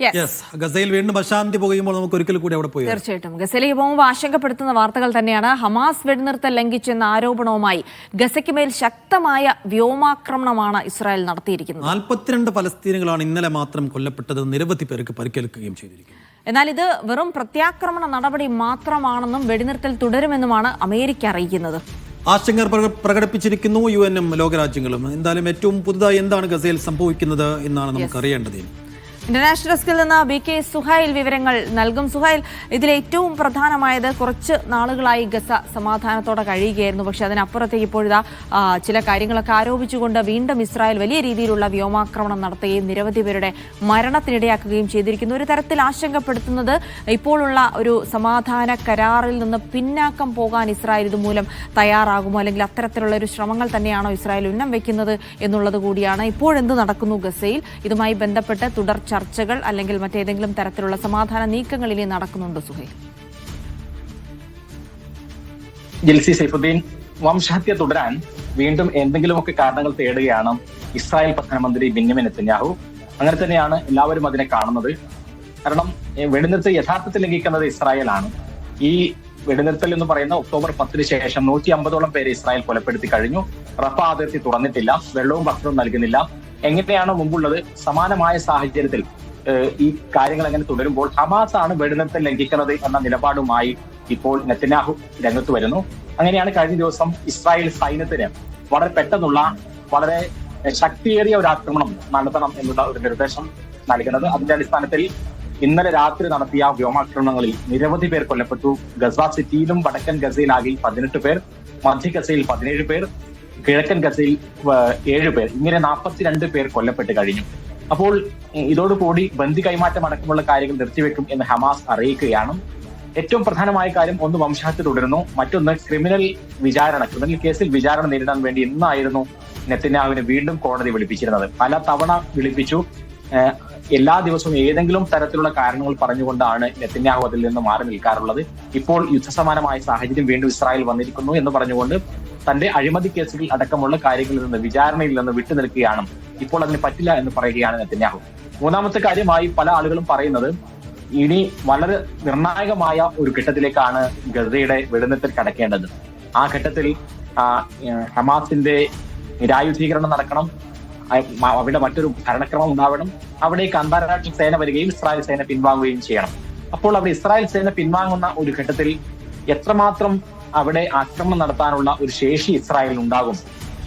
Yes ഗസയിൽ വീണ്ടും അശാന്തി പുകയുമ്പോൾ നമുക്ക് ഒരിക്കൽ കൂടി അവിടെ പോയി. തീർച്ചയായിട്ടും. ഗസയിലേക്ക് ബോംബ് ആശങ്കപ്പെടുത്തുന്ന വാർത്തകൾ തന്നെയാണ്. ഹമാസ് വെടിനിർത്തൽ ലംഘിച്ചെന്ന ആരോപണവുമായി ഗസയ്ക്ക് മേൽ ശക്തമായ വ്യോമാക്രമണമാണ് ഇസ്രായേൽ നടത്തിയിരിക്കുന്നത്. നാൽപ്പത്തിരണ്ട് പലസ്തീനുകളാണ് ഇന്നലെ മാത്രം കൊല്ലപ്പെട്ടത് നിരവധി പേർക്ക് പരിക്കേൽക്കുകയും ചെയ്തിരിക്കുന്നു. എന്നാൽ ഇത് വെറും പ്രത്യാക്രമണ നടപടി മാത്രമാണെന്നും വെടിനിർത്തൽ തുടരുമെന്നുമാണ് അമേരിക്ക അറിയിക്കുന്നത്. ആശങ്ക പ്രക- പ്രകടിപ്പിച്ചിരിക്കുന്നു യു എൻ എം ലോകരാജ്യങ്ങളും. എന്തായാലും ഏറ്റവും പുതുതായി എന്താണ് ഗസയിൽ സംഭവിക്കുന്നത് എന്നാണ് നമുക്ക് അറിയേണ്ടത്. ഇന്റർനാഷണൽ ഡെസ്കിൽ നിന്ന് ബി കെ സുഹൈൽ വിവരങ്ങൾ നൽകും. സുഹൈൽ ഇതിൽ ഏറ്റവും പ്രധാനമായത് കുറച്ച് നാളുകളായി ഗസ സമാധാനത്തോടെ കഴിയുകയായിരുന്നു. പക്ഷെ അതിനപ്പുറത്തേക്ക് ഇപ്പോഴിതാ ചില കാര്യങ്ങളൊക്കെ ആരോപിച്ചുകൊണ്ട് വീണ്ടും ഇസ്രായേൽ വലിയ രീതിയിലുള്ള വ്യോമാക്രമണം നടത്തുകയും നിരവധി പേരുടെ മരണത്തിനിടയാക്കുകയും ചെയ്തിരിക്കുന്നു. ഒരു തരത്തിൽ ആശങ്കപ്പെടുത്തുന്നത് ഇപ്പോഴുള്ള ഒരു സമാധാന കരാറിൽ നിന്ന് പിന്നാക്കം പോകാൻ ഇസ്രായേൽ ഇതുമൂലം തയ്യാറാകുമോ? അല്ലെങ്കിൽ അത്തരത്തിലുള്ള ഒരു ശ്രമങ്ങൾ തന്നെയാണോ ഇസ്രായേൽ ഉന്നം വെക്കുന്നത് എന്നുള്ളത് കൂടിയാണ് ഇപ്പോഴെന്ത് നടക്കുന്നു ഗസയിൽ? ഇതുമായി ബന്ധപ്പെട്ട് തുടർ ചർച്ചകൾ അല്ലെങ്കിൽ മറ്റേതെങ്കിലും തരത്തിലുള്ള സമാധാന നീക്കങ്ങൾ ഇനി നടക്കുന്നുണ്ടോ സുഹേൽ? ജിൽസി സൈഫുദ്ദീൻ വംശഹത്യ തുടരാൻ വീണ്ടും എന്തെങ്കിലുമൊക്കെ കാരണങ്ങൾ തേടുകയാണ് ഇസ്രായേൽ പ്രധാനമന്ത്രി ബിന്യമിൻ നെത്തന്യാഹു അങ്ങനെ തന്നെയാണ് എല്ലാവരും അതിനെ കാണുന്നത്. കാരണം വെടിനിർത്തൽ യഥാർത്ഥത്തിൽ ലംഘിക്കുന്നത് ഇസ്രായേലാണ്. ഈ വെടിനിർത്തൽ എന്ന് പറയുന്ന ഒക്ടോബർ പത്തിന് ശേഷം നൂറ്റി അമ്പതോളം പേരെ ഇസ്രായേൽ കൊലപ്പെടുത്തി കഴിഞ്ഞു. റഫ അതിർത്തി തുറന്നിട്ടില്ല വെള്ളവും ഭക്ഷണവും നൽകുന്നില്ല. എങ്ങനെയാണോ മുമ്പുള്ളത് സമാനമായ സാഹചര്യത്തിൽ ഈ കാര്യങ്ങൾ എങ്ങനെ തുടരുമ്പോൾ ഹമാസ് ആണ് വെടിനിർത്തൽ ലംഘിക്കുന്നത് എന്ന നിലപാടുമായി ഇപ്പോൾ നെത്തനാഹു രംഗത്ത് വരുന്നു. അങ്ങനെയാണ് കഴിഞ്ഞ ദിവസം ഇസ്രായേൽ സൈന്യത്തിന് വളരെ പെട്ടെന്നുള്ള വളരെ ശക്തിയേറിയ ഒരു ആക്രമണം നടത്തണം എന്നുള്ള ഒരു നിർദ്ദേശം നൽകുന്നത്. അതിന്റെ അടിസ്ഥാനത്തിൽ ഇന്നലെ രാത്രി നടത്തിയ വ്യോമാക്രമണങ്ങളിൽ നിരവധി പേർ കൊല്ലപ്പെട്ടു. ഗസ സിറ്റിയിലും വടക്കൻ ഗസയിലാകെ പതിനെട്ട് പേർ മധ്യ ഗസയിൽ പതിനേഴ് പേർ കിഴക്കൻ ഗസയിൽ ഏഴുപേർ ഏഴ് പേർ ഇങ്ങനെ നാൽപ്പത്തിരണ്ട് പേർ കൊല്ലപ്പെട്ട് കഴിഞ്ഞു. അപ്പോൾ ഇതോടുകൂടി ബന്ദി കൈമാറ്റം അടക്കമുള്ള കാര്യങ്ങൾ നിർത്തിവെക്കും എന്ന് ഹമാസ് അറിയിക്കുകയാണ്. ഏറ്റവും പ്രധാനമായ കാര്യം ഒന്ന് വംശഹത്യ തുടരുന്നു. മറ്റൊന്ന് ക്രിമിനൽ വിചാരണ ക്രിമിനൽ കേസിൽ വിചാരണ നേരിടാൻ വേണ്ടി ഇന്നായിരുന്നു നെത്തന്യാഹുവിനെ വീണ്ടും കോടതി വിളിപ്പിച്ചിരുന്നത്. പല തവണ വിളിപ്പിച്ചു. എല്ലാ ദിവസവും ഏതെങ്കിലും തരത്തിലുള്ള കാരണങ്ങൾ പറഞ്ഞുകൊണ്ടാണ് നെത്തന്യാഹു അതിൽ നിന്ന് മാറി നിൽക്കാറുള്ളത്. ഇപ്പോൾ യുദ്ധസമാനമായ സാഹചര്യം വീണ്ടും ഇസ്രായേൽ വന്നിരിക്കുന്നു എന്ന് പറഞ്ഞുകൊണ്ട് തന്റെ അഴിമതി കേസുകൾ അടക്കമുള്ള കാര്യങ്ങളിൽ നിന്ന് വിചാരണയിൽ നിന്ന് വിട്ടുനിൽക്കുകയാണ് ഇപ്പോൾ അതിന് പറ്റില്ല എന്ന് പറയുകയാണ് നെത്തന്യാഹു മൂന്നാമത്തെ കാര്യമായി പല ആളുകളും പറയുന്നത് ഇനി വളരെ നിർണായകമായ ഒരു ഘട്ടത്തിലേക്കാണ് ഗസയുടെ വെടിനിർത്തൽ കടക്കേണ്ടത്. ആ ഘട്ടത്തിൽ ഹമാസിന്റെ നിരായുധീകരണം നടക്കണം. അവിടെ മറ്റൊരു ഭരണക്രമം ഉണ്ടാവണം. അവിടേക്ക് അന്താരാഷ്ട്ര സേന വരികയും ഇസ്രായേൽ സേന പിൻവാങ്ങുകയും ചെയ്യണം. അപ്പോൾ അവിടെ ഇസ്രായേൽ സേന പിൻവാങ്ങുന്ന ഒരു ഘട്ടത്തിൽ എത്രമാത്രം അവിടെ ആക്രമണം നടത്താനുള്ള ഒരു ശേഷി ഇസ്രായേലിൽ ഉണ്ടാകും.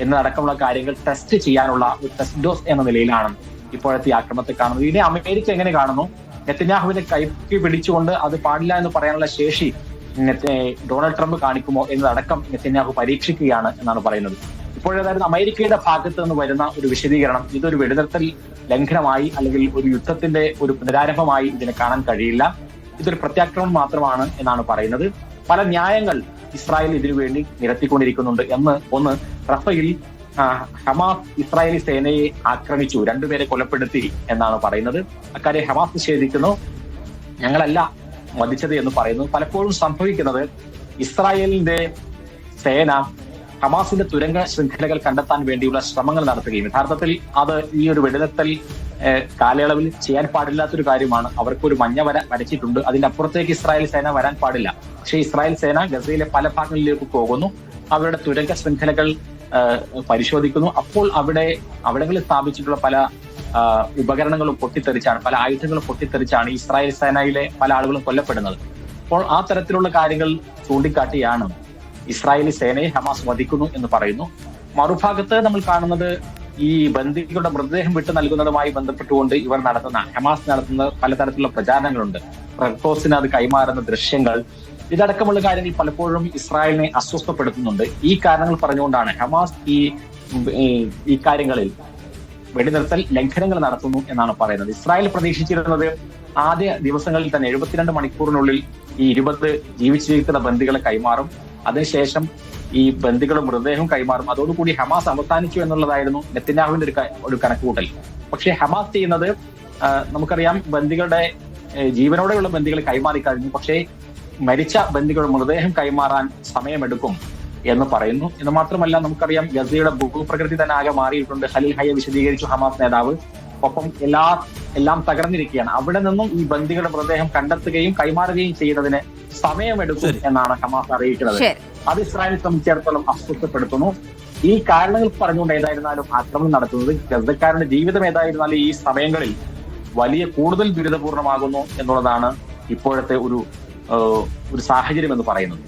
എന്നതടക്കമുള്ള കാര്യങ്ങൾ ടെസ്റ്റ് ചെയ്യാനുള്ള ഒരു ടെസ്റ്റ് ഡോസ് എന്ന നിലയിലാണ് ഇപ്പോഴത്തെ ആക്രമണത്തെ കാണുന്നത്. ഇതിനെ അമേരിക്ക എങ്ങനെ കാണുന്നു? നെത്തന്യാഹുവിനെ കൈക്ക് പിടിച്ചുകൊണ്ട് അത് പാടില്ല എന്ന് പറയാനുള്ള ശേഷി ഡൊണാൾഡ് ട്രംപ് കാണിക്കുമോ എന്നതടക്കം നെത്തന്യാഹു പരീക്ഷിക്കുകയാണ് എന്നാണ് പറയുന്നത്. ഇപ്പോഴേതായിരുന്നു അമേരിക്കയുടെ ഭാഗത്ത് നിന്ന് വരുന്ന ഒരു വിശദീകരണം ഇതൊരു വെടിനിർത്തൽ ലംഘനമായി അല്ലെങ്കിൽ ഒരു യുദ്ധത്തിന്റെ ഒരു പുനരാരംഭമായി ഇതിനെ കാണാൻ കഴിയില്ല. ഇതൊരു പ്രത്യാക്രമണം മാത്രമാണ് എന്നാണ് പറയുന്നത്. പല ന്യായങ്ങൾ ഇസ്രായേൽ ഇതിനു വേണ്ടി നിരത്തിക്കൊണ്ടിരിക്കുന്നുണ്ട് എന്ന് ഒന്ന് റഫയിൽ ഹമാസ് ഇസ്രായേലി സേനയെ ആക്രമിച്ചു. രണ്ടുപേരെ കൊലപ്പെടുത്തി എന്നാണ് പറയുന്നത്. അക്കാര്യം ഹമാസ് നിഷേധിക്കുന്നു. ഞങ്ങളല്ല വധിച്ചത് എന്ന് പറയുന്നു. പലപ്പോഴും സംഭവിക്കുന്നത് ഇസ്രായേലിന്റെ സേന ഹമാസിന്റെ തുരങ്ക ശൃംഖലകൾ കണ്ടെത്താൻ വേണ്ടിയുള്ള ശ്രമങ്ങൾ നടത്തുകയും യഥാർത്ഥത്തിൽ അത് ഈ ഒരു വെടിനിർത്തൽ കാലയളവിൽ ചെയ്യാൻ പാടില്ലാത്തൊരു കാര്യമാണ്. അവർക്കൊരു മഞ്ഞ വര വരച്ചിട്ടുണ്ട്. അതിന്റെ അപ്പുറത്തേക്ക് ഇസ്രായേൽ സേന വരാൻ പാടില്ല. പക്ഷേ ഇസ്രായേൽ സേന ഗസയിലെ പല ഭാഗങ്ങളിലേക്ക് പോകുന്നു. അവരുടെ തുരങ്ക ശൃംഖലകൾ പരിശോധിക്കുന്നു. അപ്പോൾ അവിടെ അവിടങ്ങളിൽ സ്ഥാപിച്ചിട്ടുള്ള പല ഉപകരണങ്ങളും പൊട്ടിത്തെറിച്ചാണ് പല ആയുധങ്ങളും പൊട്ടിത്തെറിച്ചാണ് ഇസ്രായേൽ സേനയിലെ പല ആളുകളും കൊല്ലപ്പെടുന്നത്. അപ്പോൾ ആ തരത്തിലുള്ള കാര്യങ്ങൾ ചൂണ്ടിക്കാട്ടിയാണ് ഇസ്രായേലി സേനയെ ഹമാസ് വധിക്കുന്നു എന്ന് പറയുന്നു. മറുഭാഗത്ത് നമ്മൾ കാണുന്നത് ഈ ബന്ദികളുടെ മൃതദേഹം വിട്ടു നൽകുന്നതുമായി ബന്ധപ്പെട്ടുകൊണ്ട് ഇവർ നടത്തുന്ന ഹമാസ് നടത്തുന്ന പലതരത്തിലുള്ള പ്രചാരണങ്ങളുണ്ട്. റെഡ്ക്രോസിന് അത് കൈമാറുന്ന ദൃശ്യങ്ങൾ. ഇതടക്കമുള്ള കാര്യങ്ങൾ പലപ്പോഴും ഇസ്രായേലിനെ അസ്വസ്ഥപ്പെടുത്തുന്നുണ്ട്. ഈ കാരണങ്ങൾ പറഞ്ഞുകൊണ്ടാണ് ഹമാസ് ഈ ഈ- കാര്യങ്ങളിൽ വെടിനിർത്തൽ ലംഘനങ്ങൾ നടത്തുന്നു എന്നാണ് പറയുന്നത്. ഇസ്രായേൽ പ്രതീക്ഷിച്ചിരുന്നത് ആദ്യ ദിവസങ്ങളിൽ തന്നെ എഴുപത്തിരണ്ട് മണിക്കൂറിനുള്ളിൽ ഈ ഇരുപത് ജീവിച്ചിരിക്കുന്ന ബന്ദികളെ കൈമാറും. അതിനുശേഷം ഈ ബന്ധുക്കളും മൃതദേഹം കൈമാറും അതോടുകൂടി ഹമാസ് അവസാനിച്ചു എന്നുള്ളതായിരുന്നു നെത്തന്യാഹുവിന്റെ ഒരു ഒരു കണക്കുകൂട്ടൽ. പക്ഷേ ഹമാസ് ചെയ്യുന്നത് നമുക്കറിയാം ബന്ദികളുടെ ജീവനോടെയുള്ള ബന്ദികളെ കൈമാറി കഴിഞ്ഞു. പക്ഷേ മരിച്ച ബന്ദികളുടെ മൃതദേഹം കൈമാറാൻ സമയമെടുക്കും എന്ന് പറയുന്നു. എന്ന് മാത്രമല്ല നമുക്കറിയാം ഗസയുടെ ഭൂപ്രകൃതി തന്നെ ആകെ മാറിയിട്ടുണ്ട്. ഖലീൽ ഹയ്യ വിശദീകരിച്ചു ഹമാസ് നേതാവ്. ഒപ്പം എല്ലാ എല്ലാം തകർന്നിരിക്കുകയാണ്. അവിടെ നിന്നും ഈ ബന്ദികളുടെ മൃതദേഹം കണ്ടെത്തുകയും കൈമാറുകയും ചെയ്യുന്നതിന് സമയമെടുക്കും എന്നാണ് ഹമാസ് അറിയിക്കുന്നത്. അത് ഇസ്രായേലിനെ സംബന്ധിച്ചിടത്തോളം അസ്വസ്ഥപ്പെടുത്തുന്നു. ഈ കാരണങ്ങൾ പറഞ്ഞുകൊണ്ട് ഏതായിരുന്നാലും ആക്രമണം നടത്തുന്നത് ഗസക്കാരുടെ ജീവിതം ഏതായിരുന്നാലും ഈ സമയങ്ങളിൽ വലിയ കൂടുതൽ ദുരിതപൂർണമാകുന്നു എന്നുള്ളതാണ് ഇപ്പോഴത്തെ ഒരു ഒരു സാഹചര്യം എന്ന് പറയുന്നത്.